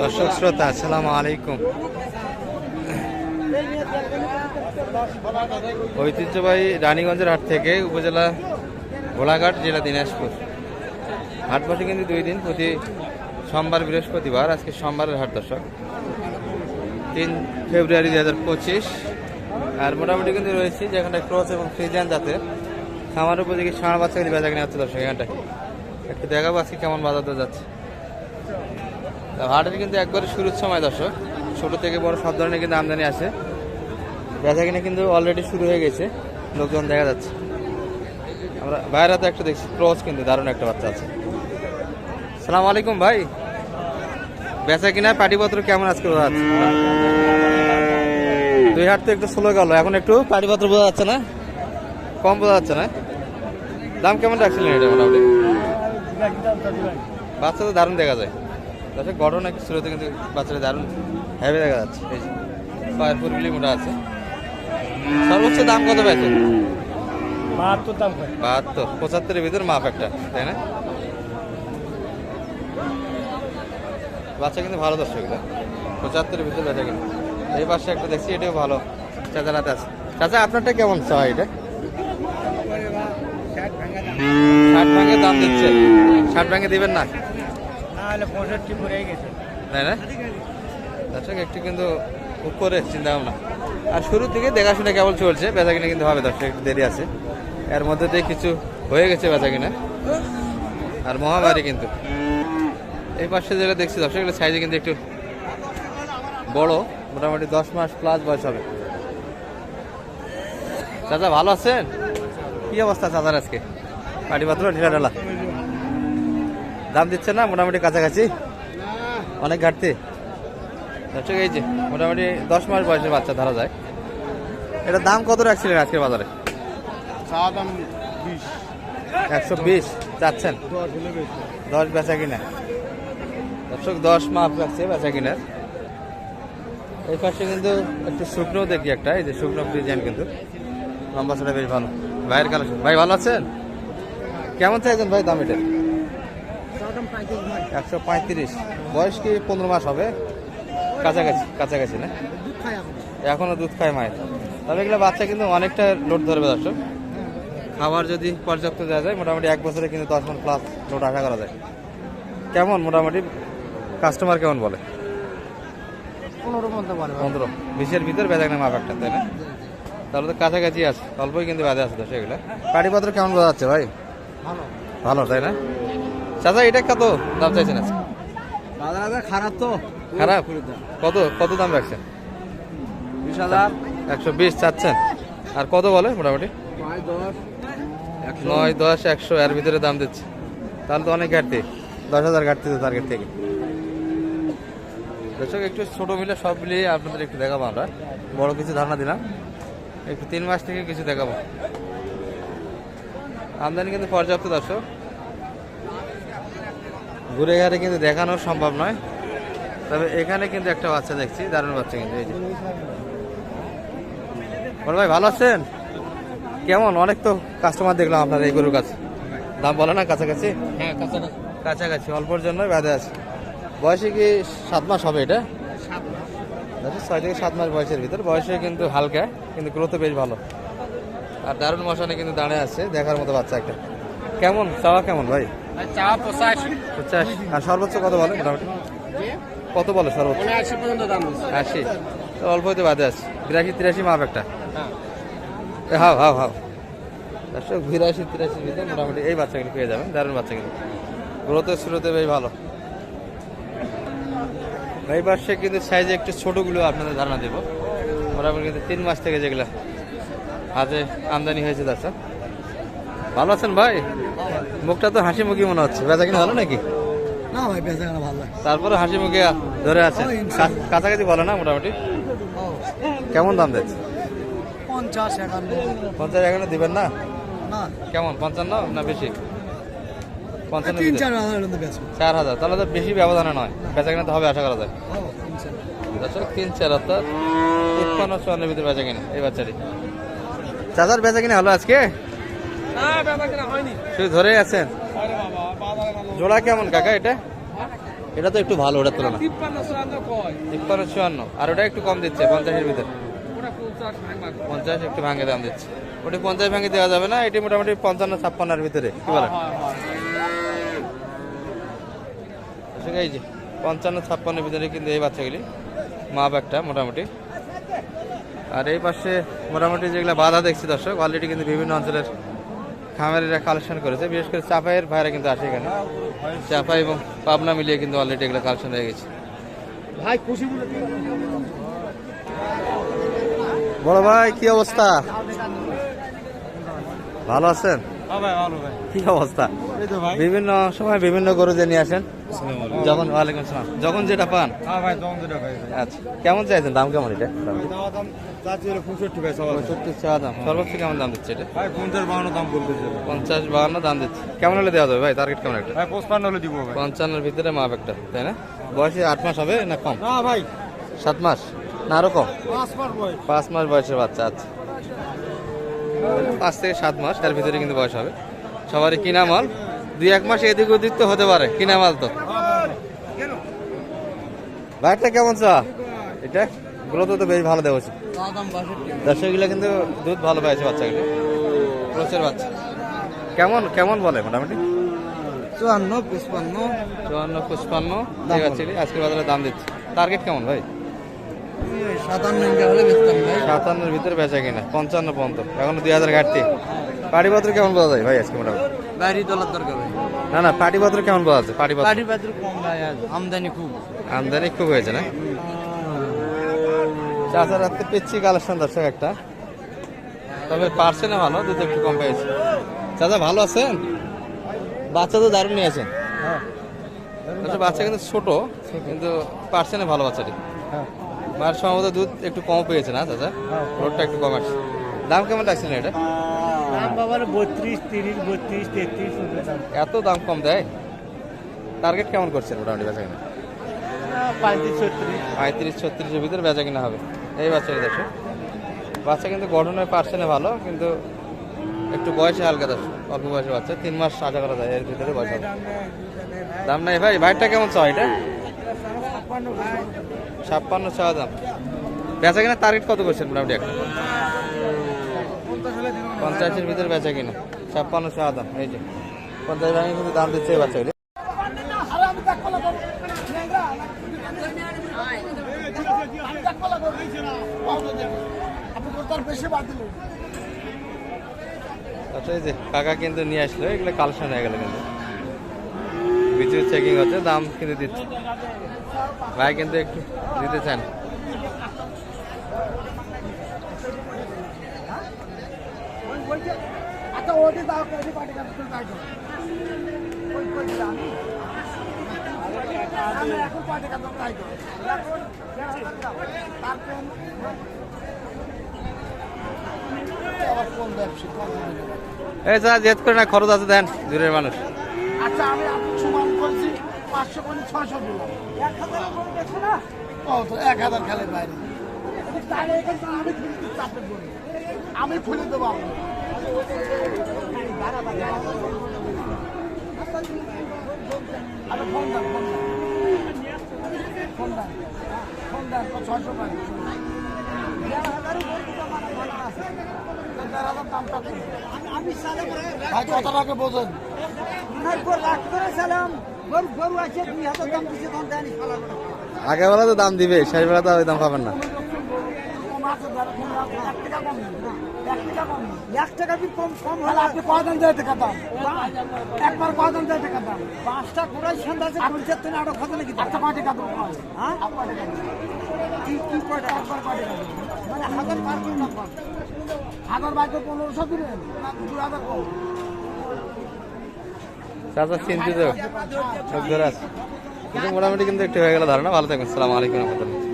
দর্শক শ্রোতা, আসসালামু আলাইকুম। ঐতিহ্যবাহী রানীগঞ্জের হাট থেকে উপজেলা গোলাঘাট জেলা দিনাজপুর। হাট বসে কিন্তু দুই দিন, প্রতি সোমবার, বৃহস্পতিবার। আজকে সোমবারের হাট, দর্শক। তিন ফেব্রুয়ারি দুই হাজার পঁচিশ। আর মোটামুটি কিন্তু রয়েছে যেখানটা ক্রস এবং ফ্রিজান জাতের। খামার উপযোগী ষাঁড় বাচ্চা কিন্তু কিনে হচ্ছে, দর্শক, এখানটায়। একটু দেখাবো আজকে কেমন দর যাচ্ছে। হাটের কিন্তু একবারে শুরুর সময় দর্শক। ছোট থেকে বড় সব ধরনের কিন্তু আমদানি আসে বেচা কিনে কিন্তু অলরেডি শুরু হয়ে গেছে। লোকজন দেখা যাচ্ছে। আমরা বাইরে তো একটা দেখছি, ক্রস কিন্তু দারুণ একটা বাচ্চা আছে। সালাম আলাইকুম ভাই। বেচা কিনা পাটিপত্র কেমন আজকে বোঝা যাচ্ছে? দুই হাট তো একটু স্লো গেল, এখন একটু পাটিপত্র বোঝা যাচ্ছে না? কম বোঝা যাচ্ছে না? দাম কেমন রাখছিলেন এটা মোটামুটি? বাচ্চা তো দারুণ দেখা যায়। তাছাড়া একটু শুরুতে কিন্তু বাচ্চাটা দারুণ হেভি দেখা যাচ্ছে। এই যে পায়ের মোটা আছে। সর্বোচ্চ দাম কত পেয়েছে? বাহাত্তর দাম বাহাত্তর পঁচাত্তরের ভিতর মাপ একটা তাই না? বাচ্চা কিন্তু ভালো দর্শক পঁচাত্তরের ভিতর বেচা কিন্তু এই পাশে একটা দেখছি এটাও ভালো। চাচা রাতে আছে। চাচা আপনারটা কেমন চাই এটা? ষাট ভাঙে দাম দিচ্ছে। ষাট ভাঙে দিবেন না? না হলে পঁয়ষট্টি পড়ে গেছে। তাই না? দর্শক একটু কিন্তু উপরে চিন্তা ভাবনা। আর শুরু থেকে দেখাশোনা কেবল চলছে বেচা কিনা কিন্তু হবে দর্শক একটু দেরি আছে। এর মধ্যে দিয়ে কিছু হয়ে গেছে বেচা কিনা আর মহামারী কিন্তু। এই পাশে যেটা দেখছি দর্শক সাইজে কিন্তু একটু বড়। মোটামুটি দশ মাস প্লাস বয়স হবে। চাচা ভালো আছেন? কি অবস্থা চাচার আজকে? পাটি পাত্র ঢিলা ঢালা। দাম দিচ্ছে না, মোটামুটি কাছাকাছি। অনেক ঘাটতি। দর্শক, এই যে, মোটামুটি দশ মাস বয়সের বাচ্চা ধরা যায়। এটা দাম কত রাখছিলেন আজকের বাজারে? একশো বিশ, চাচ্ছেন? দশ বেচা কিনা। দর্শক, দশ মাপ রাখছে বেচা কিনার। এই পাশে কিন্তু একটু শুকনো দেখি একটা, এই যে শুকনো ডিজাইন কিন্তু। লম্বা সেটা বেশ ভালো। ভাইয়ের কালেকশন। ভাই, ভালো আছেন? কেমন চাইছেন ভাই দাম একশো পঁয়ত্রিশ। বয়স কি পনেরো মাস হবে? কাছাকাছি কাছাকাছি না? দুধ খাই এখন। এখনও দুধ খায় মায়ের। তবে এগুলো বাচ্চা কিন্তু অনেকটা লোড ধরবে দর্শক। খাবার যদি পর্যাপ্ত দেওয়া যায় মোটামুটি এক বছরে কিন্তু দশ মন প্লাস লোড আশা করা যায়। কেমন মোটামুটি? কাস্টমার কেমন বলে? পনেরো বিশের ভিতর বেজা না মাপ একটা তাই না? তাহলে তো কাছাকাছি আছে। অল্পই কিন্তু বেঁধে আছে দর্শক এগুলো। পাটিপত্র কেমন বোঝা যাচ্ছে ভাই? ভালো। তাই না? চাচা এটা কত দাম চাইছেন আজকে? খারাপ তো। খারাপ? কত কত দাম রাখছেন? বিশ হাজার। একশো বিশ চাচ্ছেন। আর কত বলে মোটামুটি? নয় দশ একশো। এর ভিতরে দাম দিচ্ছে। তাহলে তো অনেক ঘাটতি। দশ হাজার ঘাটতি তো টার্গেট থেকে। দর্শক একটু ছোট মিলে সব মিলিয়ে আপনাদের একটু দেখাবো আমরা। বড় কিছু ধারণা দিলাম। একটু তিন মাস থেকে কিছু দেখাবো। আমদানি কিন্তু পর্যাপ্ত দর্শক। ঘুরে ঘাড়ে কিন্তু দেখানো সম্ভব নয়। তবে এখানে কিন্তু একটা বাচ্চা দেখছি দারুণ বাচ্চা কিন্তু এই যে। বড় ভাই ভালো আছেন? কেমন? অনেক তো কাস্টমার দেখলাম আপনার এই গরুর কাছে। দাম বলে না কাছাকাছি? হ্যাঁ কাছাকাছি। কাছাকাছি অল্পর জন্যই বাদে আছে। বয়সে কি সাত মাস হবে এটা? সাত আচ্ছা, ছয় থেকে সাত মাস বয়সের ভিতর। বয়সে কিন্তু হালকা কিন্তু গ্রোথও বেশ ভালো। আর দারুণ মশানে কিন্তু দাঁড়িয়ে আছে দেখার মতো বাচ্চা একটা। কেমন? চাওয়া কেমন ভাই? পঁচাশি। আর সর্বোচ্চ কত বলে? মোটামুটি? কত বলে সর্বোচ্চ? পর্যন্ত দাম আশি। তো অল্প হতে বাদে আছে। বিরাশি তিরাশি মাপ একটা। হ্যাঁ। হাও হাও হাও। দর্শক বিরাশি তিরাশি ভিতরে মোটামুটি এই বাচ্চাগুলো পেয়ে যাবেন দারুণ বাচ্চাগুলো। গ্রোথের শুরুতে বেশ ভালো। এই পাশে কিন্তু সাইজে একটু ছোটগুলো আপনাদের ধারণা দেবো। মোটামুটি কিন্তু তিন মাস থেকে যেগুলো হাতে আমদানি হয়েছে দর্শক ভালো আছেন ভাই? মুখটা তো হাসি মুখি মনে হচ্ছে। বেচা কিনা ভালো নাকি? না ভাই বেচা কেনা ভালো। তারপরে হাসি মুখে ধরে আছে। কাছাকাছি বলে না মোটামুটি? কেমন দাম দিচ্ছে? পঞ্চাশ একান্ন। পঞ্চাশ এখানে দিবেন না? না। কেমন পঞ্চান্ন না বেশি? পঞ্চান্ন? চার হাজার। তাহলে তো বেশি ব্যবধানে নয়। বেচা কিনা তো হবে আশা করা যায়। তিন চার অর্থাৎ তিপ্পান্ন চুয়ান্নের ভিতরে বেচা কিনা এই বাচ্চাটি। চাচার বেচা কিনা হলো আজকে? হয়নি। শুধু ধরেই আছেন? জোড়া কেমন কাকা এটা? এটা তো একটু ভালো ওটা তুলনা তিপ্পান্ন চুয়ান্ন আর ওটা একটু কম দিচ্ছে পঞ্চাশের ভিতর। পঞ্চাশ একটু ভাঙে দাম দিচ্ছে। ওটি পঞ্চাশ ভাঙে দেওয়া যাবে না এটি মোটামুটি পঞ্চান্ন ছাপ্পান্নের ভিতরে কি বলেন? ঠিক আছে এই যে পঞ্চান্ন ছাপ্পান্নের ভিতরে কিন্তু এই বাচ্চাগুলি মাপ একটা মোটামুটি আর এই পাশে মোটামুটি যেগুলো বাধা দেখছি দর্শক অলরেডি কিন্তু বিভিন্ন অঞ্চলের খামারিরা কালেকশন করেছে। বিশেষ করে চাপাইয়ের ভাইরা কিন্তু আসে এখানে। চাপাই এবং পাবনা মিলিয়ে কিন্তু অলরেডি এগুলো কালেকশন হয়ে গেছে। ভাই, খুশি বড় ভাই, কি অবস্থা? ভালো আছেন? কি অবস্থা? বিভিন্ন সময় বিভিন্ন গরু যে নিয়ে আসেন। যখন ওয়ালাইকুম যখন যেটা পান। হ্যাঁ আচ্ছা কেমন চাইছেন দাম কেমন এটা? দাম। সর্বোচ্চ কেমন দাম দিচ্ছে এটা? পঞ্চাশ বাহান্ন দাম বলতেছে। পঞ্চাশ বাহান্ন দাম দিচ্ছে। কেমন হলে দেওয়া যাবে ভাই? টার্গেট কেমন একটা? ভাই হলে দিব ভাই। পঞ্চান্নের ভিতরে মাপ একটা তাই না? বয়সে আট মাস হবে না কম? না ভাই। সাত মাস? না আরও কম? পাঁচ বই পাঁচ মাস বয়সের বাচ্চা আচ্ছা। পাঁচ থেকে সাত মাস তার ভিতরে কিন্তু বয়স হবে। সবারই কিনা মাল দুই এক মাস এদিক ওদিক তো হতে পারে কিনা মাল তো। ভাইটা কেমন চা? এটা গুলো তো বেশ ভালো দেওয়া দর্শকগুলো কিন্তু দুধ ভালো পাইছে বাচ্চাগুলো। প্রচুর বাচ্চা। কেমন কেমন বলে মোটামুটি? চুয়ান্ন পঁচপান্ন। চুয়ান্ন দাম এই বাচ্চাগুলি আজকের বাজারে দাম দিচ্ছে। টার্গেট কেমন ভাই? সাতান্নের ভিতরে বেচা কিনা? পঞ্চান্ন পর্যন্ত। এখনও দুই হাজার ঘাটতি। পাটিপত্র কেমন পাওয়া যায় ভাই আজকে মোটামুটি? গাড়ি তোলার দরকার ভাই। না না পাটিপত্র কেমন পাওয়া যাচ্ছে পাটিপত্র। গাড়ি পাত্র কম ভাই আজ আমদানি খুব। আমদানি খুব হয়েছে না? চাষা রাখতে পেয়েছি কালেকশন দর্শক একটা। তবে পারছে না ভালো দুধ একটু কম পেয়েছে। চাচা ভালো আছেন? বাচ্চা তো দারুণ নিয়ে আছেন। আচ্ছা বাচ্চা কিন্তু ছোট কিন্তু পারছে না ভালো বাচ্চাটি। মার সম্ভবত দুধ একটু কম পেয়েছে না দাদা? রোডটা একটু কম আসছে দাম কেমন রাখছিলেন এটা? দাম বাবার বত্রিশ তিরিশ বত্রিশ তেত্রিশ এত দাম কম দেয়? টার্গেট কেমন করছেন মোটামুটি বেচা কিনা পঁয়ত্রিশ ছত্রিশ। পঁয়ত্রিশ ছত্রিশের ভিতরে বেচা কিনা হবে। এই বাচ্চাটি দেখো। বাচ্চা কিন্তু গঠনের পারছে না ভালো কিন্তু একটু বয়সে হালকা দশ অল্প বয়সের বাচ্চা। তিন মাস আশা করা যায় এর ভিতরে বয়স দাম নাই ভাই। ভাইটা কেমন চাও এটা? ছাপ্পান্ন চাওয়া দাম। বেচা কিনা টার্গেট কত করছেন মোটামুটি একটা পঞ্চাশের ভিতরে বেচা কিনা। ছাপ্পান্ন চাওয়া দাম, এই যে। পঞ্চাশ ভাঙে কিন্তু দাম দিচ্ছে বাচ্চাগুলি। আচ্ছা এই যে কাকা কিন্তু নিয়ে আসলো, এগুলো কালেকশন হয়ে গেল কিন্তু। বিচু চেকিং হচ্ছে দাম কিন্তু দিচ্ছে। ভাই কিন্তু একটু দিতে চান এই যা জেদ করে না, খরচ আছে, দেন, দূরের মানুষ। আচ্ছা আমি পাঁচশো কোটি ছয়শো দিলাম। এক হাজার করে না? ও তো এক হাজার খেলে বাইরে। তাহলে এখান আমি খুলে আমি খুলে দেবো আরে ফোন দেন ফোন দেন ফোন দেন ফোন দেন ছয়শো টাকা টাকা বোঝেন। আগে বেলা তো দাম দিবে শেষ বেলা তো দাম পাবেন না। এক টাকা কম কম হলে আপনি কয়দিন দেয় টাকা দাম? একবার কয়দিন দেয় টাকা দাম? পাঁচটা কুড়াই সন্ধ্যা আছে পঞ্চাশ থেকে আরও কত নাকি আচ্ছা কয় টাকা দেবো হ্যাঁ? কি কি কয় টাকা? একবার কয় টাকা মানে হাজার হাজার বাইকে পনেরোশো দিবেন? না দু হাজার কম। চাচা চিন্তিত মোটামুটি কিন্তু একটু হয়ে গেল ধারণা। ভালো থাকবেন। সালামালাইকুম রহমতুল্লাহ।